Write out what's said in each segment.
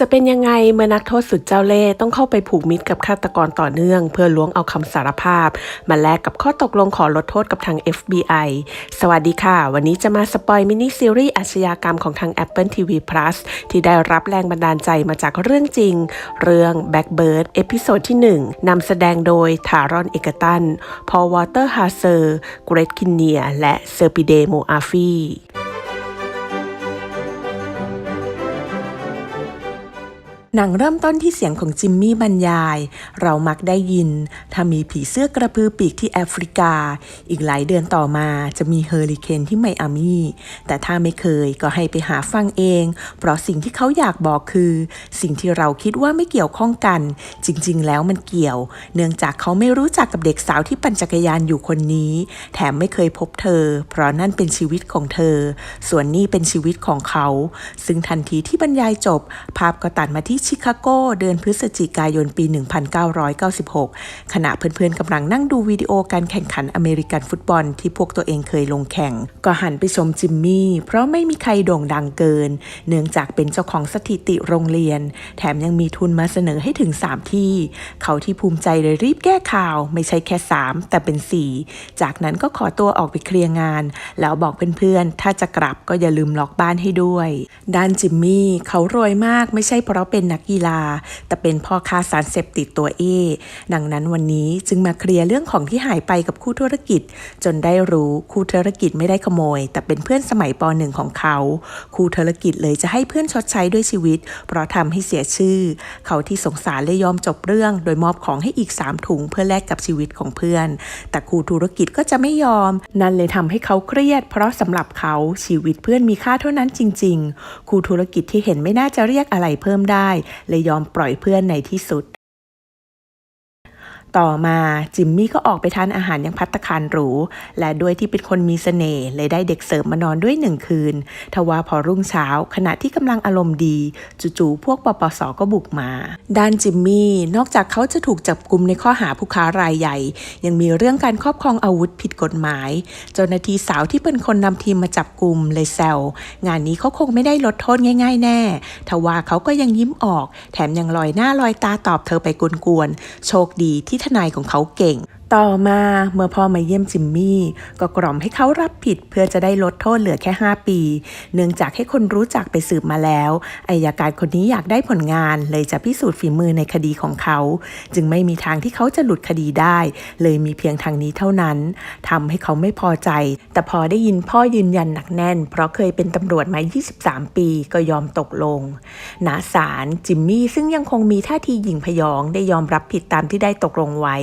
จะเป็นยังไงเมื่อนักโทษสุดเจ้าเล่ห์ต้องเข้าไปผูกมิตรกับฆาตกรต่อเนื่อง เพื่อล้วงเอาคำสารภาพ มาแลกกับข้อตกลงขอลดโทษกับทาง FBI สวัสดีค่ะ วันนี้จะมาสปอยมินิซีรีส์อาชญากรรมของทาง Apple TV Plus ที่ได้รับแรงบันดาลใจมาจากเรื่องจริง เรื่อง Blackbird เอพิโซดที่ 1นำแสดงโดยทารอนเอกตัน พอวอเตอร์ฮาเซอร์ เกรทคินเนีย และเซอร์ปิเดโมอาฟี หนังเริ่มต้นที่เสียงของจิมมี่บรรยาย เรามักได้ยิน ถ้ามีผีเสื้อกระพือปีกที่แอฟริกา อีกหลายเดือนต่อมาจะมีเฮอริเคนที่ไมอามีแต่ถ้าไม่เคยก็ให้ไปหาฟังเอง เพราะสิ่งที่เขาอยากบอกคือ สิ่งที่เราคิดว่าไม่เกี่ยวข้องกัน จริง ๆ แล้วมันเกี่ยว เนื่องจากเขาไม่รู้จักกับเด็กสาวที่ปั่นจักรยานอยู่คนนี้ แถมไม่เคยพบเธอ เพราะนั่นเป็นชีวิตของเธอ ส่วนนี่เป็นชีวิตของเขา ซึ่งทันทีที่บรรยายจบ ภาพก็ตัดมาที่ชิคาโกเดือนพฤศจิกายนปี 1996 ขณะเพื่อนๆกำลังนั่งดูวิดีโอการแข่งขันอเมริกันฟุตบอลที่พวกตัวเองเคยลงแข่ง ก็หันไปชมจิมมี่ เพราะไม่มีใครโด่งดังเกิน เนื่องจากเป็นเจ้าของสถิติโรงเรียน แถมยังมีทุนมาเสนอให้ถึง 3 ที่ เขาที่ภูมิใจเลยรีบแก้ข่าว ไม่ใช่แค่ 3 แต่เป็น 4 จากนั้นก็ขอตัวออกไปเคลียร์งาน แล้วบอกเพื่อนๆถ้าจะกลับก็อย่าลืมล็อกบ้านให้ด้วย ด้านจิมมี่เขารวยมากไม่ใช่เพราะเป็นนักกีฬา แต่เป็นพ่อค้าสารเสพติดตัวเอ ดังนั้นวันนี้จึงมาเคลียร์เรื่องของที่หายไปกับคู่ธุรกิจ จนได้รู้คู่ธุรกิจไม่ได้ขโมย แต่เป็นเพื่อนสมัยปหนึ่งของเขา คู่ธุรกิจเลยจะให้เพื่อนชดใช้ด้วยชีวิต เพราะทำให้เสียชื่อ เขาที่สงสารเลยยอมจบเรื่อง โดยมอบของให้อีก 3 ถุงเพื่อแลกกับชีวิตของเพื่อน แต่คู่ธุรกิจก็จะไม่ยอม นั่นเลยทำให้เขาเครียด เพราะสำหรับเขาชีวิตเพื่อนมีค่าเท่านั้นจริง ๆ คู่ธุรกิจที่เห็นไม่น่าจะเรียกอะไรเพิ่มได้เลยยอมปล่อยเพื่อนในที่สุด ต่อมาจิมมี่ก็ออกไปทานอาหารยังพัตตาคารหรู และด้วยที่เป็นคนมีเสน่ห์เลยได้เด็กเสิร์ฟมานอนด้วยหนึ่งคืน ทว่าพอรุ่งเช้า ขณะที่กำลังอารมณ์ดี จู่ๆพวกปปสก็บุกมา ด้านจิมมี่นอกจากเขาจะถูกจับกลุมในข้อหาผู้ค้ารายใหญ่ ยังมีเรื่องการครอบครองอาวุธผิดกฎหมาย เจ้าหน้าที่สาวที่เป็นคนนำทีมมาจับกลุ่มเลยแซวงานนี้เขาคงไม่ได้ลดโทษง่าย ๆ แน่ ทว่าเขาก็ยังยิ้มออก แถมยังลอยหน้าลอยตาตอบเธอไปกวนๆโชคดีที่ทนายของเขาเก่ง ต่อมาเมื่อพ่อมาเยี่ยมจิมมี่ ก็กล่อมให้เขารับผิดเพื่อจะได้ลดโทษเหลือแค่ 5 ปี เนื่องจากให้คนรู้จักไปสืบมาแล้วอายการคนนี้อยากได้ผลงานเลยจะพิสูจน์ฝีมือในคดีของเขา จึงไม่มีทางที่เขาจะหลุดคดีได้ เลยมีเพียงทางนี้เท่านั้นทำให้เขาไม่พอใจ แต่พอได้ยินพ่อยืนยันหนักแน่น เพราะเคยเป็นตำรวจมา 23 ปีก็ยอมตกลงณศาลจิมมี่ซึ่งยังคงมีท่าทีหยิ่งพยองได้ยอมรับผิดตามที่ได้ตกลงไว้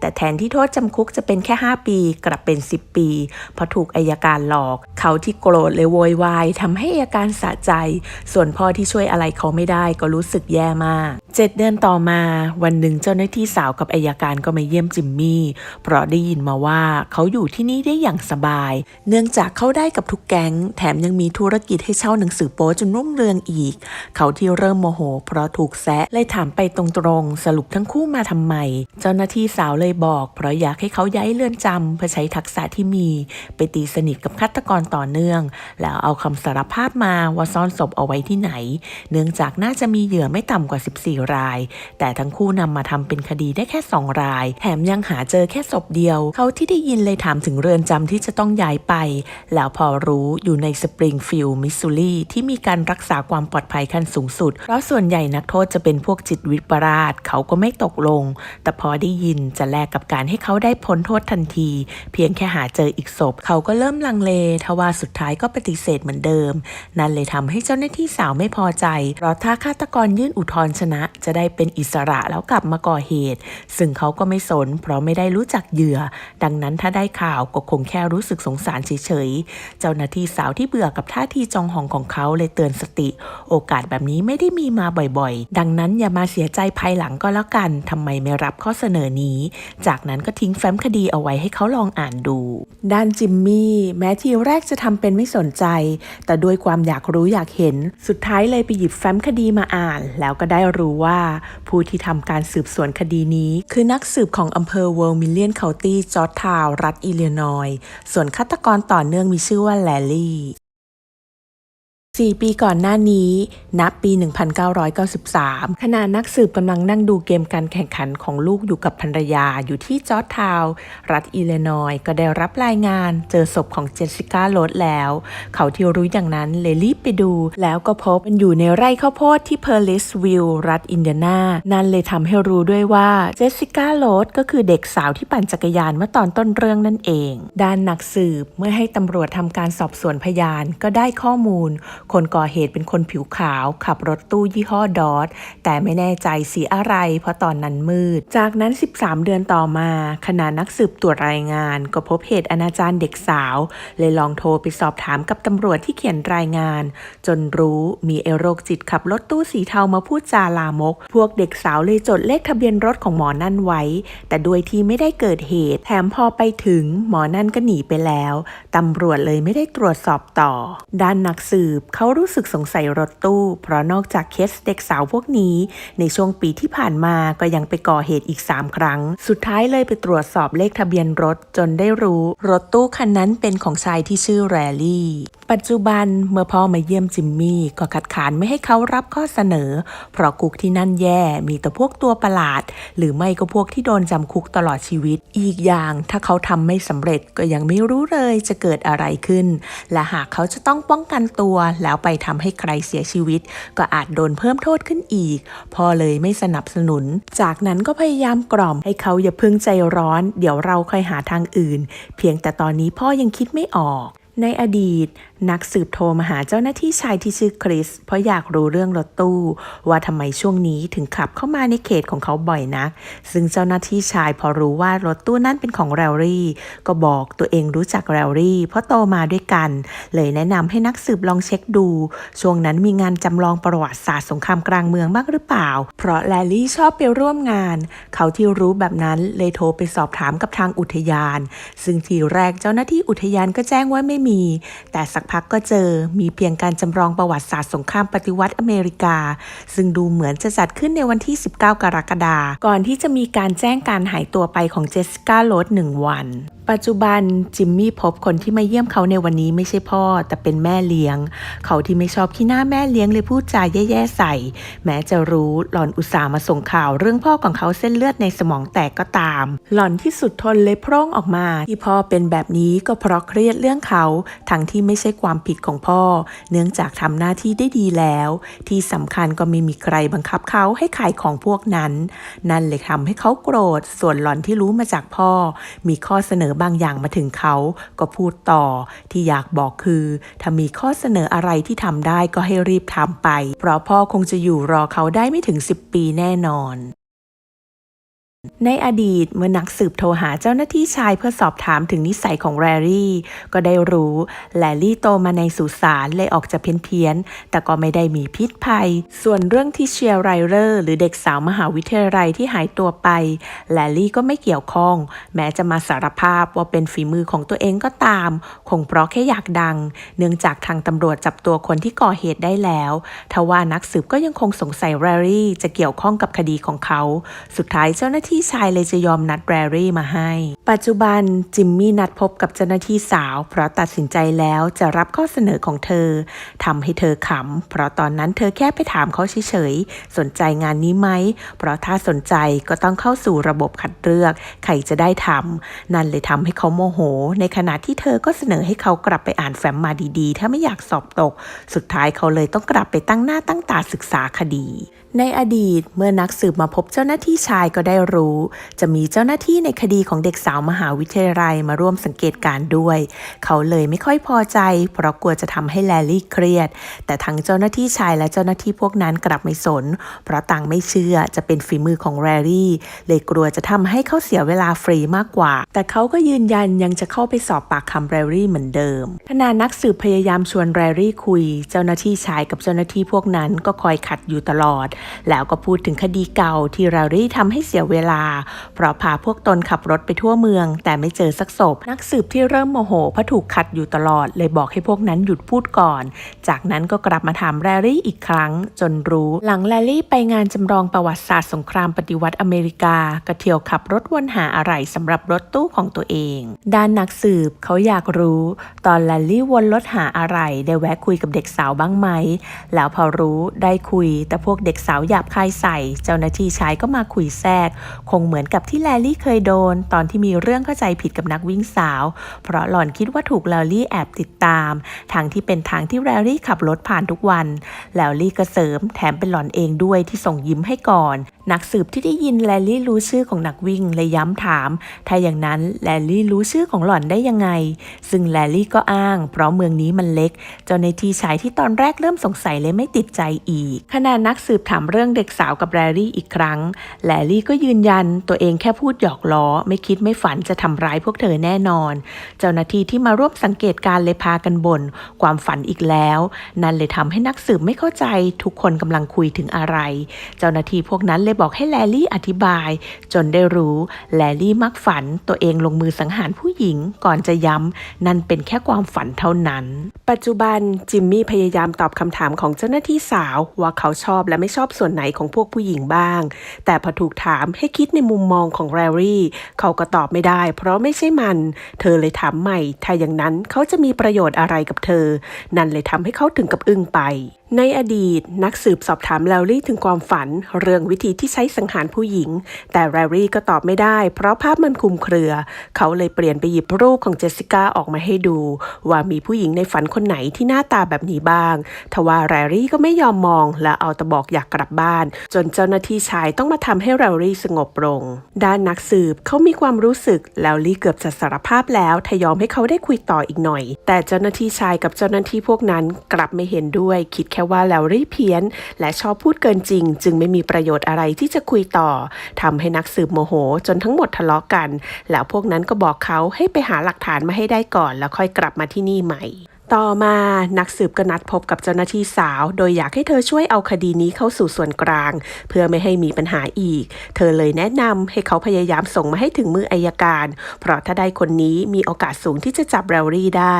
แต่แทนที่โทษจำคุกจะเป็นแค่ 5 ปี กลับเป็น 10 ปี เพราะถูกอายการหลอก เขาที่โกรธเลยโวยวายทำให้อายการสะใจ ส่วนพ่อที่ช่วยอะไรเขาไม่ได้ก็รู้สึกแย่มากเจ็ดเดือนต่อมา วันหนึ่งเจ้าหน้าที่สาวกับอายการก็มาเยี่ยมจิมมี่ เพราะได้ยินมาว่าเขาอยู่ที่นี่ได้อย่างสบาย เนื่องจากเขาได้กับทุกแก๊ง แถมยังมีธุรกิจให้เช่าหนังสือโป๊จนรุ่งเรืองอีก เขาที่เริ่มโมโห เพราะถูกแซะเลยถามไปตรงๆ สรุปทั้งคู่มาทำไม เจ้าหน้าที่สาวเลยบอกเพราะอยากให้เขาย้ายเรือนจำเพื่อใช้ทักษะที่มี ไปตีสนิทกับฆาตกรต่อเนื่อง แล้วเอาคำสารภาพมาว่าซ่อนศพเอาไว้ที่ไหน เนื่องจากน่าจะมีเหยื่อไม่ต่ำกว่า 14 ราย แต่ทั้งคู่นำมาทำเป็นคดีได้แค่ 2 ราย แถมยังหาเจอแค่ศพเดียว เขาที่ได้ยินเลยถามถึงเรือนจำที่จะต้องย้ายไป แล้วพอรู้อยู่ในสปริงฟิลด์มิสซูรีที่มีการรักษาความปลอดภัยขั้นสูงสุด เพราะส่วนใหญ่นักโทษจะเป็นพวกจิตวิปราชเขาก็ไม่ตกลง แต่พอได้ยินจะแลกกับการให้เขาได้พ้นโทษทันที เพียงแค่หาเจออีกศพ เขาก็เริ่มลังเลทว่าสุดท้ายก็ปฏิเสธเหมือนเดิม นั่นเลยทำให้เจ้าหน้าที่สาวไม่พอใจ เพราะถ้าฆาตกรยื่นอุทธรณ์ชนะ จะได้เป็นอิสระแล้วกลับมาก่อเหตุ ซึ่งเขาก็ไม่สน เพราะไม่ได้รู้จักเหยื่อ ดังนั้นถ้าได้ข่าวก็คงแค่รู้สึกสงสารเฉยๆ เจ้าหน้าที่สาวที่เบื่อกับท่าทีจองหองของเขาเลยเตือนสติ โอกาสแบบนี้ไม่ได้มีมาบ่อยๆ ดังนั้นอย่ามาเสียใจภายหลังก็แล้วกันทำไมไม่รับข้อเสนอนี้ จากนั้นก็ทิ้งแฟ้มคดีเอาไว้ให้เขาลองอ่านดู ด้านจิมมี่แม้ทีแรกจะทำเป็นไม่สนใจ แต่ด้วยความอยากรู้อยากเห็น สุดท้ายเลยไปหยิบแฟ้มคดีมาอ่าน แล้วก็ได้รู้ว่า ผู้ที่ทำการสืบสวนคดีนี้ คือนักสืบของอำเภอเวลมิลเลียนเคานตี้จอร์จทาวรัฐอิลลินอยส์ส่วนฆาตกรต่อเนื่องมีชื่อว่าแลลี่ 4 ปีก่อนหน้านี้ณปี 1993 ขณะนักสืบกำลังนั่งดูเกมการแข่งขันของลูกอยู่กับภรรยาอยู่ที่จอร์จทาวน์รัฐอิลลินอยส์ก็ได้รับรายงานเจอศพของเจสสิก้าโรดแล้ว เขาที่รู้อย่างนั้นเลยรีบไปดู แล้วก็พบมันอยู่ในไร่ข้าวโพดที่เพอร์ลิสวิลล์รัฐอินเดียนา นั่นเลยทำให้รู้ด้วยว่าเจสสิก้าโรดก็คือเด็กสาวที่ปั่นจักรยานเมื่อตอนต้นเรื่องนั่นเอง ด้านนักสืบเมื่อให้ตำรวจทำการสอบสวนพยานก็ได้ข้อมูลคนก่อเหตุเป็นคนผิวขาว ขับรถตู้ยี่ห้อดอทแต่ไม่แน่ใจสีอะไร เพราะตอนนั้นมืด จากนั้น 13 เดือนต่อมาขณะนักสืบตรวจรายงาน ก็พบเหตุอนาจารเด็กสาว เลยลองโทรไปสอบถามกับตำรวจที่เขียนรายงาน จนรู้มีเอโรคจิตขับรถตู้สีเทามาพูดจาลามก พวกเด็กสาวเลยจดเลขทะเบียนรถของหมอนั่นไว้ แต่ด้วยที่ไม่ได้เกิดเหตุ แถมพอไปถึงหมอนั่นก็หนีไปแล้วตำรวจเลยไม่ได้ตรวจสอบต่อ ด้านนักสืบเขารู้สึกสงสัยรถตู้ เพราะนอกจากเคสเด็กสาวพวกนี้ ในช่วงปีที่ผ่านมาก็ยังไปก่อเหตุอีก 3 ครั้ง สุดท้ายเลยไปตรวจสอบเลขทะเบียนรถจนได้รู้รถตู้คันนั้นเป็นของชายที่ชื่อแรลลี่ ปัจจุบันเมื่อพ่อมาเยี่ยมจิมมี่ก็ขัดขานไม่ให้เขารับข้อเสนอ เพราะคุกที่นั่นแย่มีแต่พวกตัวประหลาด หรือไม่ก็พวกที่โดนจำคุกตลอดชีวิต อีกอย่างถ้าเขาทำไม่สำเร็จก็ยังไม่รู้เลยจะเกิดอะไรขึ้น และหากเขาจะต้องป้องกันตัวแล้วไปทำให้ใครเสียชีวิต ก็อาจโดนเพิ่มโทษขึ้นอีก พ่อเลยไม่สนับสนุน จากนั้นก็พยายามกล่อมให้เขาอย่าพึ่งใจร้อน เดี๋ยวเราค่อยหาทางอื่น เพียงแต่ตอนนี้พ่อยังคิดไม่ออกในอดีต นักสืบโทรมาหาเจ้าหน้าที่ชายที่ชื่อคริส เพราะอยากรู้เรื่องรถตู้ ว่าทำไมช่วงนี้ถึงขับเข้ามาในเขตของเขาบ่อยนัก ซึ่งเจ้าหน้าที่ชายพอรู้ว่ารถตู้นั่นเป็นของแรลลี่ ก็บอกตัวเองรู้จักแรลลี่ เพราะโตมาด้วยกัน เลยแนะนำให้นักสืบลองเช็คดู ช่วงนั้นมีงานจำลองประวัติศาสตร์สงครามกลางเมืองบ้างหรือเปล่า เพราะแรลลี่ชอบไปร่วมงาน เขาที่รู้แบบนั้นเลยโทรไปสอบถามกับทางอุทยาน ซึ่งทีแรกเจ้าหน้าที่อุทยานก็แจ้งว่าไม่มี แต่สักพักก็เจอ มีเพียงการจำลองประวัติศาสตร์สงครามปฏิวัติอเมริกา ซึ่งดูเหมือนจะจัดขึ้นในวันที่ 19 กรกฎาคม ก่อนที่จะมีการแจ้งการหายตัวไปของเจสสิก้าโรดหนึ่งวัน ปัจจุบันจิมมี่พบคนที่มาเยี่ยมเขาในวันนี้ไม่ใช่พ่อ แต่เป็นแม่เลี้ยง เขาที่ไม่ชอบขี้หน้าแม่เลี้ยงเลยพูดจาแย่ๆใส่ แม้จะรู้หล่อนอุตส่าห์มาส่งข่าวเรื่องพ่อของเขาเส้นเลือดในสมองแตกก็ตาม หล่อนที่สุดทนเลยพร่องออกมา ที่พ่อเป็นแบบนี้ก็เพราะเครียดเรื่องเขาทั้งที่ไม่ใช่ความผิดของพ่อ เนื่องจากทำหน้าที่ได้ดีแล้ว ที่สำคัญก็ไม่มีใครบังคับเขาให้ขายของพวกนั้น นั่นเลยทำให้เขาโกรธ ส่วนหล่อนที่รู้มาจากพ่อ มีข้อเสนอบางอย่างมาถึงเขา ก็พูดต่อ ที่อยากบอกคือ ถ้ามีข้อเสนออะไรที่ทำได้ก็ให้รีบทำไป เพราะพ่อคงจะอยู่รอเขาได้ไม่ถึง 10 ปีแน่นอน ในอดีตเมื่อนักสืบโทรหาเจ้าหน้าที่ชายเพื่อสอบถามถึงนิสัยของแรรี่ ก็ได้รู้แลลี่โตมาในสุสานเลยออกจะเพี้ยนๆ แต่ก็ไม่ได้มีพิษภัย ส่วนเรื่องที่เชียร์ไรเดอร์ หรือเด็กสาวมหาวิทยาลัยที่หายตัวไปแลลี่ก็ไม่เกี่ยวข้อง แม้จะมาสารภาพว่าเป็นฝีมือของตัวเองก็ตาม คงเพราะแค่อยากดัง เนื่องจากทางตำรวจจับตัวคนที่ก่อเหตุได้แล้วทว่านักสืบก็ยังคงสงสัยแรรี่จะเกี่ยวข้องกับคดีของเขา สุดท้ายเจ้าหน้าที่ที่ชายเลยจะยอมนัดแรรี่มาให้ ปัจจุบันจิมมี่นัดพบกับเจ้าหน้าที่สาว เพราะตัดสินใจแล้วจะรับข้อเสนอของเธอทำให้เธอขำ เพราะตอนนั้นเธอแค่ไปถามเขาเฉยๆ สนใจงานนี้ไหม เพราะถ้าสนใจก็ต้องเข้าสู่ระบบคัดเลือก ใครจะได้ทำนั่นเลยทำให้เขาโมโห ในขณะที่เธอก็เสนอให้เขากลับไปอ่านแฟ้มมาดีๆ ถ้าไม่อยากสอบตก สุดท้ายเขาเลยต้องกลับไปตั้งหน้าตั้งตาศึกษาคดี ในอดีตเมื่อนักสืบมาพบเจ้าหน้าที่ชายก็ได้รู้ จะมีเจ้าหน้าที่ในคดีของเด็กสาวมหาวิทยาลัยมาร่วมสังเกตการ์ด้วย เขาเลยไม่ค่อยพอใจ เพราะกลัวจะทำให้แลลี่เครียด แต่ทั้งเจ้าหน้าที่ชายและเจ้าหน้าที่พวกนั้นกลับไม่สน เพราะต่างไม่เชื่อจะเป็นฝีมือของแรรี่ เลยกลัวจะทำให้เขาเสียเวลาฟรีมากกว่า แต่เขาก็ยืนยันยังจะเข้าไปสอบปากคำแรรี่เหมือนเดิมขณะนักสืบพยายามชวนแรรี่คุย เจ้าหน้าที่ชายกับเจ้าหน้าที่พวกนั้นก็คอยขัดอยู่ตลอดแล้วก็พูดถึงคดีเก่าที่แรรี่ทำให้เสียเวลา เพราะพาพวกตนขับรถไปทั่วเมือง แต่ไม่เจอสักศพ นักสืบที่เริ่มโมโหเพราะถูกขัดอยู่ตลอด เลยบอกให้พวกนั้นหยุดพูดก่อน จากนั้นก็กลับมาถามแรรี่อีกครั้ง จนรู้ หลังแรรี่ไปงานจำลองประวัติศาสตร์สงครามปฏิวัติอเมริกากระเที่ยวขับรถวนหาอะไรสำหรับรถตู้ของตัวเอง ด้านนักสืบเขาอยากรู้ ตอนแลลี่วนรถหาอะไรได้แวะคุยกับเด็กสาวบ้างไหม แล้วพอรู้ได้คุยแต่พวกเด็กสาวาวหยาบคายใส่ เจ้าหน้าที่ชายก็มาคุยแทรก คงเหมือนกับที่แลลี่เคยโดน ตอนที่มีเรื่องเข้าใจผิดกับนักวิ่งสาว เพราะหล่อนคิดว่าถูกแลลี่แอบติดตาม ทางที่เป็นทางที่แลลี่ขับรถผ่านทุกวันแลลี่ก็เสริม แถมเป็นหล่อนเองด้วยที่ส่งยิ้มให้ก่อน นักสืบที่ได้ยินแลลี่รู้ชื่อของนักวิ่งเลยย้ำถาม ถ้าอย่างนั้นแลลี่รู้ชื่อของหล่อนได้ยังไง ซึ่งแลลี่ก็อ้าง เพราะเมืองนี้มันเล็ก เจ้าในาที่ชายที่ตอนแรกเริ่มสงสัยเลยไม่ติดใจอีกขณะนักสืบถามเรื่องเด็กสาวกับแลลี่อีกครั้ง แลลี่ก็ยืนยันตัวเองแค่พูดหยอกล้อ ไม่คิดไม่ฝันจะทำร้ายพวกเธอแน่นอน เจ้าหน้าที่ที่มาร่วมสังเกตการณ์เลยพากันบ่นความฝันอีกแล้ว นั่นเลยทำให้นักสืบไม่เข้าใจ ทุกคนกำลังคุยถึงอะไร เจ้าหน้าที่พวกนั้นเลยบอกให้แลลี่อธิบาย จนได้รู้ แลลี่มักฝันตัวเองลงมือสังหารผู้หญิง ก่อนจะย้ำนั่นเป็นแค่ความฝันเท่านั้น ปัจจุบันจิมมี่พยายามตอบคำถามของเจ้าหน้าที่สาวว่าเขาชอบและไม่ชอบส่วนไหนของพวกผู้หญิงบ้าง แต่พอถูกถามให้คิดในมุมมองของแรรี่ เขาก็ตอบไม่ได้ เพราะไม่ใช่มัน เธอเลยถามใหม่ ถ้าอย่างนั้นเขาจะมีประโยชน์อะไรกับเธอ นั่นเลยทำให้เขาถึงกับอึ้งไป ในอดีต นักสืบสอบถามแลลี่ถึงความฝัน เรื่องวิธีที่ใช้สังหารผู้หญิง แต่แรรี่ก็ตอบไม่ได้ เพราะภาพมันคลุมเครือ เขาเลยเปลี่ยนไปหยิบรูปของเจสสิก้าออกมาให้ดู ว่ามีผู้หญิงในฝันคนไหนที่หน้าตาแบบนี้บ้าง ทว่าแรรี่ก็ไม่ยอมมอง และเอาต่บอกอยากกลับบ้าน จนเจ้าหน้าที่ชายต้องมาทำให้แรรี่สงบลง ด้านนักสืบเขามีความรู้สึกแลลี่เกือบจะสารภาพแล้วถ้ายอมให้เขาได้คุยต่ออีกหน่อย แต่เจ้าหน้าที่ชายกับเจ้าหน้าที่พวกนั้นกลับไม่เห็นด้วยคิดแค่ว่าแลรี่เพี้ยน และชอบพูดเกินจริง จึงไม่มีประโยชน์อะไรที่จะคุยต่อทำให้นักสืบโมโห จนทั้งหมดทะเลาะกัน แล้วพวกนั้นก็บอกเขาให้ไปหาหลักฐานมาให้ได้ก่อน แล้วค่อยกลับมาที่นี่ใหม่ ต่อมานักสืบก็นัดพบกับเจ้าหน้าที่สาว โดยอยากให้เธอช่วยเอาคดีนี้เข้าสู่ส่วนกลาง เพื่อไม่ให้มีปัญหาอีก เธอเลยแนะนำให้เขาพยายามส่งมาให้ถึงมืออายการ เพราะถ้าได้คนนี้มีโอกาสสูงที่จะจับแรลลี่ได้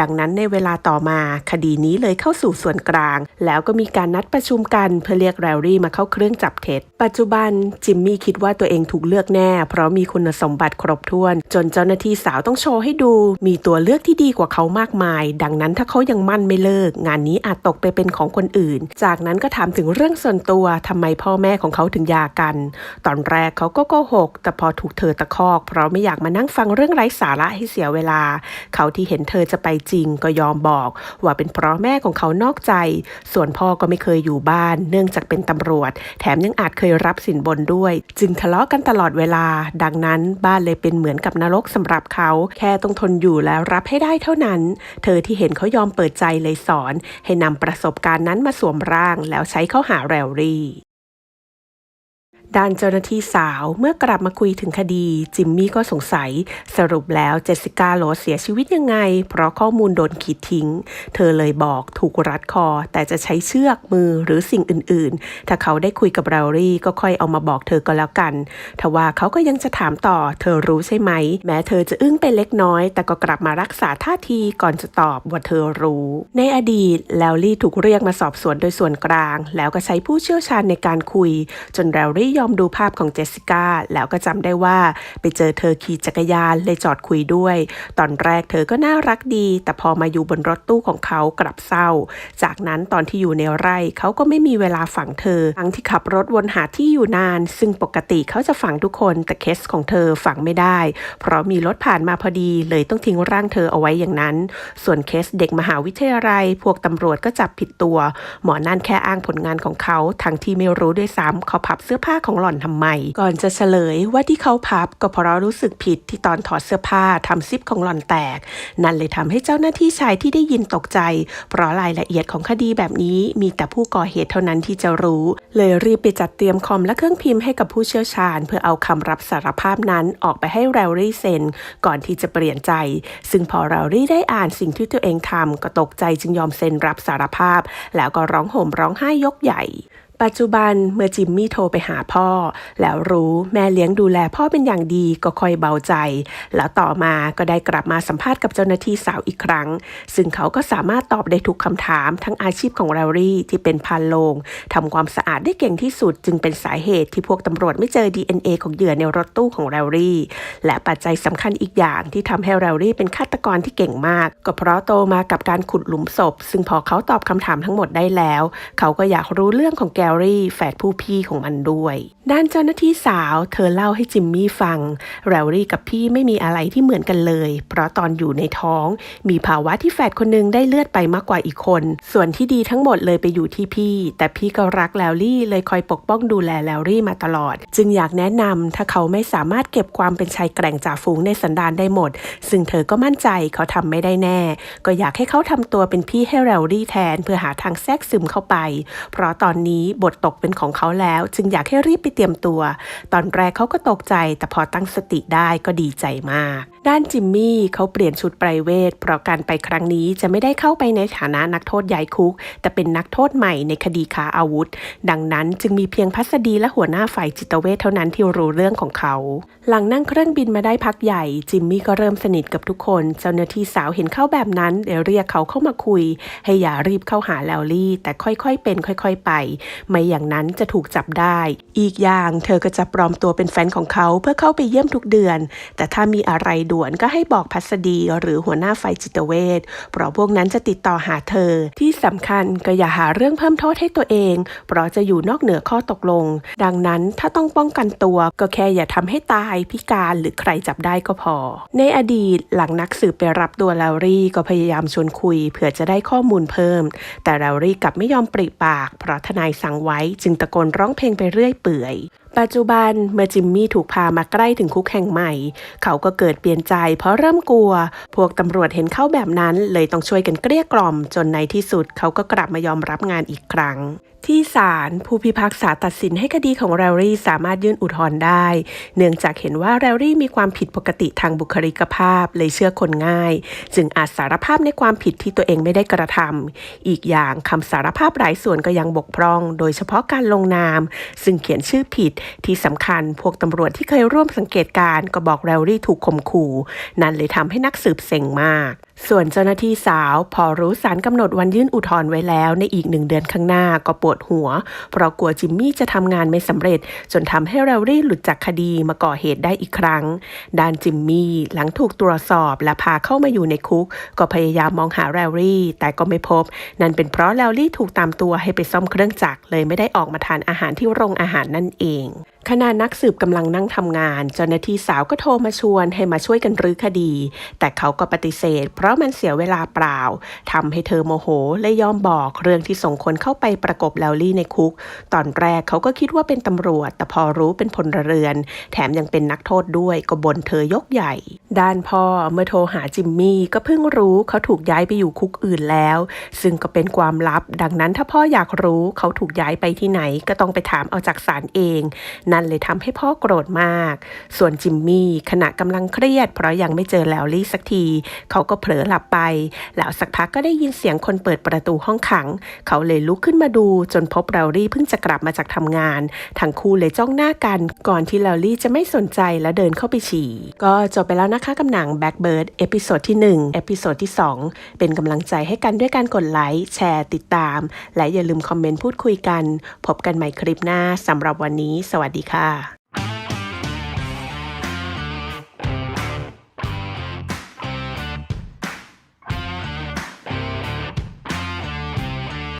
ดังนั้นในเวลาต่อมาคดีนี้เลยเข้าสู่ส่วนกลาง แล้วก็มีการนัดประชุมกันเพื่อเรียกแรลลี่มาเข้าเครื่องจับเท็จ ปัจจุบันจิมมี่คิดว่าตัวเองถูกเลือกแน่ เพราะมีคุณสมบัติครบถ้วน จนเจ้าหน้าที่สาวต้องโชว์ให้ดู มีตัวเลือกที่ดีกว่าเขามากมาย ดังนั้นถ้าเขายังมั่นไม่เลิก งานนี้อาจตกไปเป็นของคนอื่น จากนั้นก็ถามถึงเรื่องส่วนตัวทำไมพ่อแม่ของเขาถึงหย่ากัน ตอนแรกเขาก็โกหก แต่พอถูกเธอตะคอก เพราะไม่อยากมานั่งฟังเรื่องไร้สาระให้เสียเวลา เขาที่เห็นเธอจะไปจริงก็ยอมบอก ว่าเป็นเพราะแม่ของเขานอกใจ ส่วนพ่อก็ไม่เคยอยู่บ้าน เนื่องจากเป็นตำรวจ แถมยังอาจเคยรับสินบนด้วย จึงทะเลาะกันตลอดเวลา ดังนั้นบ้านเลยเป็นเหมือนกับนรกสำหรับเขา แค่ต้องทนอยู่แล้วรับให้ได้เท่านั้น เธอที่เห็นเขายอมเปิดใจเลยสอน ให้นำประสบการณ์นั้นมาสวมร่าง แล้วใช้เข้าหาแรลลี่ ด้านเจ้าหน้าที่สาวเมื่อกลับมาคุยถึงคดี จิมมี่ก็สงสัย สรุปแล้วเจสสิก้าโลเสียชีวิตยังไง เพราะข้อมูลโดนขีดทิ้ง เธอเลยบอกถูกรัดคอ แต่จะใช้เชือกมือหรือสิ่งอื่น ๆ ถ้าเขาได้คุยกับแรลลี่ก็ค่อยเอามาบอกเธอก็แล้วกันทว่าเขาก็ยังจะถามต่อ เธอรู้ใช่ไหม แม้เธอจะอึ้งไปเล็กน้อย แต่ก็กลับมารักษาท่าทีก่อนจะตอบว่าเธอรู้ ในอดีตแรลลี่ถูกเรียกมาสอบสวนโดยส่วนกลาง แล้วก็ใช้ผู้เชี่ยวชาญในการคุย จนแรลลี่ยอมดูภาพของเจสสิก้าแล้วก็จำได้ว่าไปเจอเธอขี่จักรยานเลยจอดคุยด้วย ตอนแรกเธอก็น่ารักดี แต่พอมาอยู่บนรถตู้ของเขากลับเศร้า จากนั้นตอนที่อยู่ในไร่เขาก็ไม่มีเวลาฝังเธอทั้งที่ขับรถวนหาที่อยู่นาน ซึ่งปกติเขาจะฝังทุกคนแต่เคสของเธอฝังไม่ได้ เพราะมีรถผ่านมาพอดี เลยต้องทิ้งร่างเธอเอาไว้อย่างนั้น ส่วนเคสเด็กมหาวิทยาลัย พวกตำรวจก็จับผิดตัว หมอนั่นแค่อ้างผลงานของเขาทั้งที่ไม่รู้ด้วยซ้ำเขาพับเสื้อผ้าของหล่อนทำไม ก่อนจะเฉลยว่าที่เขาพับก็เพราะรู้สึกผิดที่ตอนถอดเสื้อผ้าทำซิปของหล่อนแตก นั่นเลยทำให้เจ้าหน้าที่ชายที่ได้ยินตกใจ เพราะรายละเอียดของคดีแบบนี้มีแต่ผู้ก่อเหตุเท่านั้นที่จะรู้ เลยรีบไปจัดเตรียมคอมและเครื่องพิมพ์ให้กับผู้เชี่ยวชาญ เพื่อเอาคำรับสารภาพนั้นออกไปให้แรลลี่เซ็นก่อนที่จะเปลี่ยนใจ ซึ่งพอแรลลี่ได้อ่านสิ่งที่ตัวเองทำก็ตกใจจึงยอมเซ็นรับสารภาพ แล้วก็ร้องห่มร้องไห้ยกใหญ่ ปัจจุบันเมื่อจิมมี่โทรไปหาพ่อ แล้วรู้แม่เลี้ยงดูแลพ่อเป็นอย่างดีก็ค่อยเบาใจ แล้วต่อมาก็ได้กลับมาสัมภาษณ์กับเจ้าหน้าที่สาวอีกครั้ง ซึ่งเขาก็สามารถตอบได้ทุกคำถามทั้งอาชีพของแรลลี่ที่เป็นพันโลงทำความสะอาดได้เก่งที่สุดจึงเป็นสาเหตุที่พวกตำรวจไม่เจอ DNA ของเหยื่อในรถตู้ของแรลลี่ และปัจจัยสำคัญอีกอย่างที่ทำให้แรลลี่เป็นฆาตกรที่เก่งมาก ก็เพราะโตมากับการขุดหลุมศพ ซึ่งพอเขาตอบคำถามทั้งหมดได้แล้ว เขาก็อยากรู้เรื่องของแกรี่แฝดผู้พี่ของมันด้วย ด้านเจ้าหน้าที่สาว เธอเล่าให้จิมมี่ฟัง แรลลี่กับพี่ไม่มีอะไรที่เหมือนกันเลย เพราะตอนอยู่ในท้อง มีภาวะที่แฝดคนหนึงได้เลือดไปมากกว่าอีกคน ส่วนที่ดีทั้งหมดเลยไปอยู่ที่พี่ แต่พี่ก็รักแรลลี่เลยคอยปกป้องดูแลแรลลี่มาตลอด จึงอยากแนะนำถ้าเขาไม่สามารถเก็บความเป็นชายแกร่งจ่าฝูงในสันดานได้หมด ซึ่งเธอก็มั่นใจเขาทำไม่ได้แน่ ก็อยากให้เขาทำตัวเป็นพี่ให้แรลลี่แทน เพื่อหาทางแทรกซึมเข้าไป เพราะตอนนี้บทตกเป็นของเขาแล้ว จึงอยากให้รีบไปเตรียมตัว ตอนแรกเขาก็ตกใจ แต่พอตั้งสติได้ก็ดีใจมาก ด้านจิมมี่เขาเปลี่ยนชุดไพรเวทเพราะการไปครั้งนี้จะไม่ได้เข้าไปในฐานะนักโทษย้ายคุก แต่เป็นนักโทษใหม่ในคดีค้าอาวุธ ดังนั้นจึงมีเพียงพัสดีและหัวหน้าฝ่ายจิตเวชเท่านั้นที่รู้เรื่องของเขา หลังนั่งเครื่องบินมาได้พักใหญ่ จิมมี่ก็เริ่มสนิทกับทุกคน เจ้าหน้าที่สาวเห็นเขาแบบนั้นเลยเรียกเขาเข้ามาคุย ให้อย่ารีบเข้าหาแลวลี่ แต่ค่อยๆเป็นค่อยๆไป ไม่อย่างนั้นจะถูกจับได้ อีกอย่างเธอก็จะปลอมตัวเป็นแฟนของเขาเพื่อเข้าไปเยี่ยมทุกเดือน แต่ถ้ามีอะไรด่วนก็ให้บอกพัสดีหรือหัวหน้าฝ่ายจิตเวชเพราะพวกนั้นจะติดต่อหาเธอ ที่สำคัญก็อย่าหาเรื่องเพิ่มโทษให้ตัวเอง เพราะจะอยู่นอกเหนือข้อตกลง ดังนั้นถ้าต้องป้องกันตัวก็แค่อย่าทำให้ตายพิการหรือใครจับได้ก็พอ ในอดีตหลังนักสืบไปรับตัวแลวรี่ก็พยายามชวนคุยเผื่อจะได้ข้อมูลเพิ่ม แต่แลวรี่กลับไม่ยอมปริปาก เพราะทนายสั่งไว้จึงตะโกนร้องเพลงไปเรื่อยเปื่อย ปัจจุบันเมื่อจิมมี่ถูกพามาใกล้ถึงคุกแห่งใหม่ เขาก็เกิดเปลี่ยนใจเพราะเริ่มกลัว พวกตำรวจเห็นเขาแบบนั้น เลยต้องช่วยกันเกลี้ยกล่อม จนในที่สุดเขาก็กลับมายอมรับงานอีกครั้ง ที่ศาลผู้พิพากษาตัดสินให้คดีของแรลลี่สามารถยื่นอุทธรณ์ได้ เนื่องจากเห็นว่าแรลลี่มีความผิดปกติทางบุคลิกภาพ เลยเชื่อคนง่าย จึงอาจสารภาพในความผิดที่ตัวเองไม่ได้กระทำอีกอย่างคำสารภาพหลายส่วนก็ยังบกพร่อง โดยเฉพาะการลงนาม ซึ่งเขียนชื่อผิดที่สำคัญพวกตำรวจที่เคยร่วมสังเกตการก็บอกแรลลี่ถูกข่มขู่ นั่นเลยทำให้นักสืบเซ็งมาก ส่วนเจ้าหน้าที่สาวพอรู้สารกำหนดวันยื่นอุทธรณ์ไว้แล้ว ในอีกหนึ่งเดือนข้างหน้าก็ปวดหัว เพราะกลัวจิมมี่จะทำงานไม่สำเร็จ จนทำให้แรลลี่หลุดจากคดีมาก่อเหตุได้อีกครั้ง ด้านจิมมี่หลังถูกตรวจสอบและพาเข้ามาอยู่ในคุก ก็พยายามมองหาแรลลี่ แต่ก็ไม่พบ นั่นเป็นเพราะแรลลี่ถูกตามตัวให้ไปซ่อมเครื่องจักรเลยไม่ได้ออกมาทานอาหารที่โรงอาหารนั่นเองขณะนักสืบกำลังนั่งทำงาน เจ้าหน้าที่สาวก็โทรมาชวนให้มาช่วยกันรื้อคดี แต่เขาก็ปฏิเสธเพราะมันเสียเวลาเปล่าทำให้เธอโมโหและยอมบอกเรื่องที่ส่งคนเข้าไปประกบแลลี่ในคุก ตอนแรกเขาก็คิดว่าเป็นตำรวจ แต่พอรู้เป็นพลเรือน แถมยังเป็นนักโทษด้วยก็บ่นเธอยกใหญ่ ด้านพ่อเมื่อโทรหาจิมมี่ก็เพิ่งรู้เขาถูกย้ายไปอยู่คุกอื่นแล้ว ซึ่งก็เป็นความลับ ดังนั้นถ้าพ่ออยากรู้เขาถูกย้ายไปที่ไหนก็ต้องไปถามเอาจากศาลเอง นั่นเลยทำให้พ่อโกรธมาก ส่วนจิมมี่ขณะกำลังเครียด เพราะยังไม่เจอแลลี่สักที เขาก็เผลอหลับไป แล้วสักพักก็ได้ยินเสียงคนเปิดประตูห้องขัง เขาเลยลุกขึ้นมาดูจนพบแลลี่เพิ่งจะกลับมาจากทำงาน ทั้งคู่เลยจ้องหน้ากัน ก่อนที่แลลี่จะไม่สนใจและเดินเข้าไปฉี่ ก็จบไปแล้วนะคะกับหนัง Blackbird เอพิโซดที่ 1 เอพิโซดที่ 2 เป็นกำลังใจให้กันด้วยการกดไลค์แชร์ติดตาม และอย่าลืมคอมเมนต์พูดคุยกัน พบกันใหม่คลิปหน้าสำหรับวันนี้ สวัสดีค่ะ